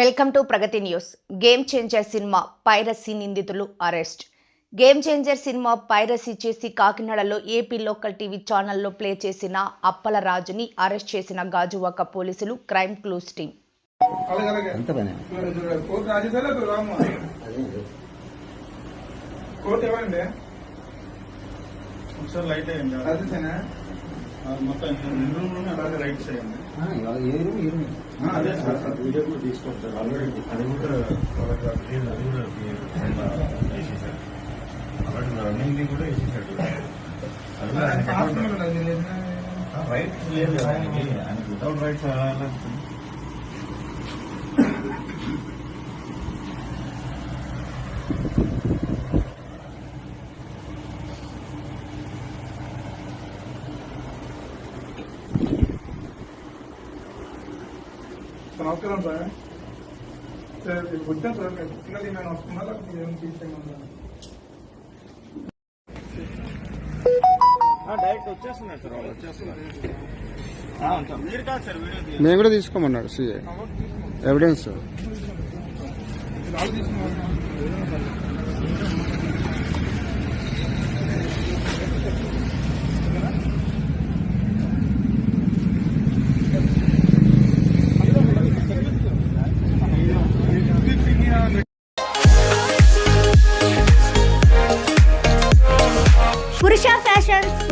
Welcome to Pragathi news. Game changer cinema piracy నిందితులు arrest. Game changer cinema piracy చేసి కాకినాడలో AP local TV ఛానల్లో play చేసిన అప్పల రాజుని అరెస్ట్ చేసిన గాజువాక పోలీసులు crime clues team. Court light మొత్తం రెండు రూమ్లోనే అలాగే లైట్స్ అయ్యండి ఏరు ఏరు అదే సార్ వీడియో కూడా తీసుకోండి సార్ ఆల్రెడీ అది కూడా అది కూడా వేసేసారు అలాంటి రన్నింగ్ కూడా వేసేసాడు. రైట్స్ లేదు ఆయనకి వితౌట్ రైట్స్ నమస్కారం సార్ సార్ వచ్చాను సార్ మీరు పిల్లలు ఏమైనా వస్తున్నా లేకపోతే ఏమైనా తీసేయమన్నా డైరెక్ట్ వచ్చేస్తున్నారు సార్ వాళ్ళు వచ్చేస్తున్నారు. ఆ, ఉంటాం. మీరు కాదు సార్ వీడియో తీయండి. మేము కూడా తీసుకోమన్నాడు సిఐ ఎవిడెన్స్ వాళ్ళు